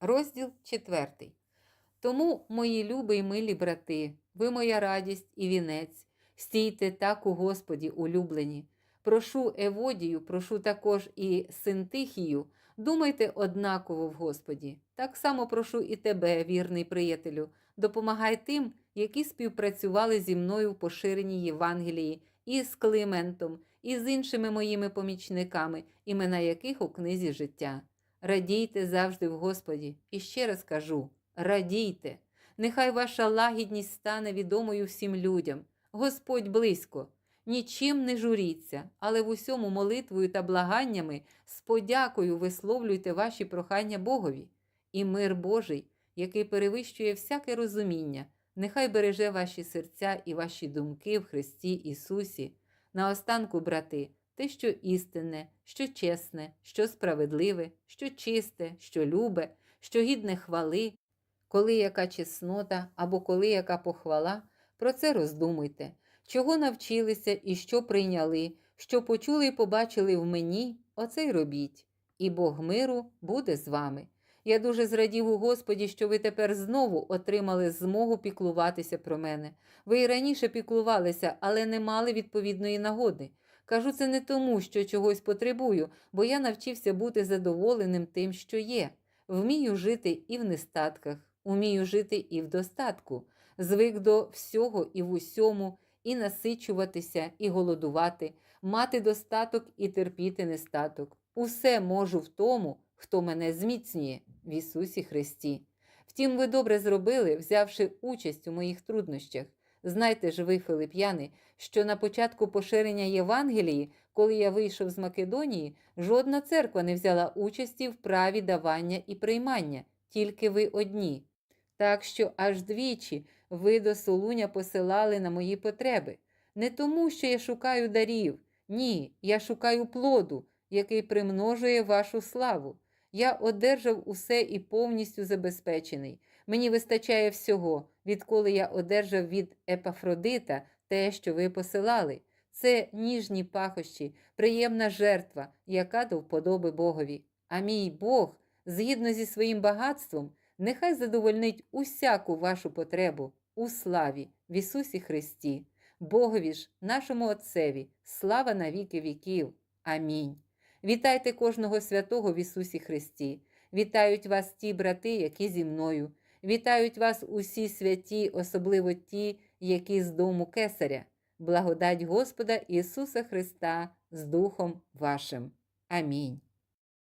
Розділ 4. Тому, мої любі й милі брати, ви моя радість і вінець, стійте так у Господі, улюблені. Прошу Еводію, прошу також і Синтихію, думайте однаково в Господі. Так само прошу і тебе, вірний приятелю, допомагай тим, які співпрацювали зі мною в поширенні Євангелії, і з Климентом, і з іншими моїми помічниками, імена яких у книзі життя. Радійте завжди в Господі, і ще раз кажу: радійте, нехай ваша лагідність стане відомою всім людям. Господь близько. Нічим не журіться, але в усьому молитвою та благаннями з подякою висловлюйте ваші прохання Богові. І мир Божий, який перевищує всяке розуміння, нехай береже ваші серця і ваші думки в Христі Ісусі. Наостанку, брати, те, що істинне, що чесне, що справедливе, що чисте, що любе, що гідне хвали, коли яка чеснота або коли яка похвала, про це роздумуйте, чого навчилися і що прийняли, що почули і побачили в мені, оце й робіть, і Бог миру буде з вами. Я дуже зрадів у Господі, що ви тепер знову отримали змогу піклуватися про мене. Ви і раніше піклувалися, але не мали відповідної нагоди. Кажу це не тому, що чогось потребую, бо я навчився бути задоволеним тим, що є. Вмію жити і в нестатках, умію жити і в достатку, звик до всього і в усьому, і насичуватися, і голодувати, мати достаток і терпіти нестаток. Усе можу в тому, хто мене зміцнює в Ісусі Христі. Втім, ви добре зробили, взявши участь у моїх труднощах. Знайте ж ви, Филип'яни, що на початку поширення Євангелії, коли я вийшов з Македонії, жодна церква не взяла участі в праві давання і приймання, тільки ви одні. Так що аж двічі ви до Солуня посилали на мої потреби. Не тому, що я шукаю дарів, ні, я шукаю плоду, який примножує вашу славу. Я одержав усе і повністю забезпечений. Мені вистачає всього, відколи я одержав від Епафродита те, що ви посилали. Це ніжні пахощі, приємна жертва, яка до вподоби Богові. А мій Бог, згідно зі своїм багатством, нехай задовольнить усяку вашу потребу у славі в Ісусі Христі. Богові ж, нашому Отцеві, слава на віки віків. Амінь. Вітайте кожного святого в Ісусі Христі. Вітають вас ті брати, які зі мною. Вітають вас усі святі, особливо ті, які з дому Кесаря. Благодать Господа Ісуса Христа з Духом вашим. Амінь.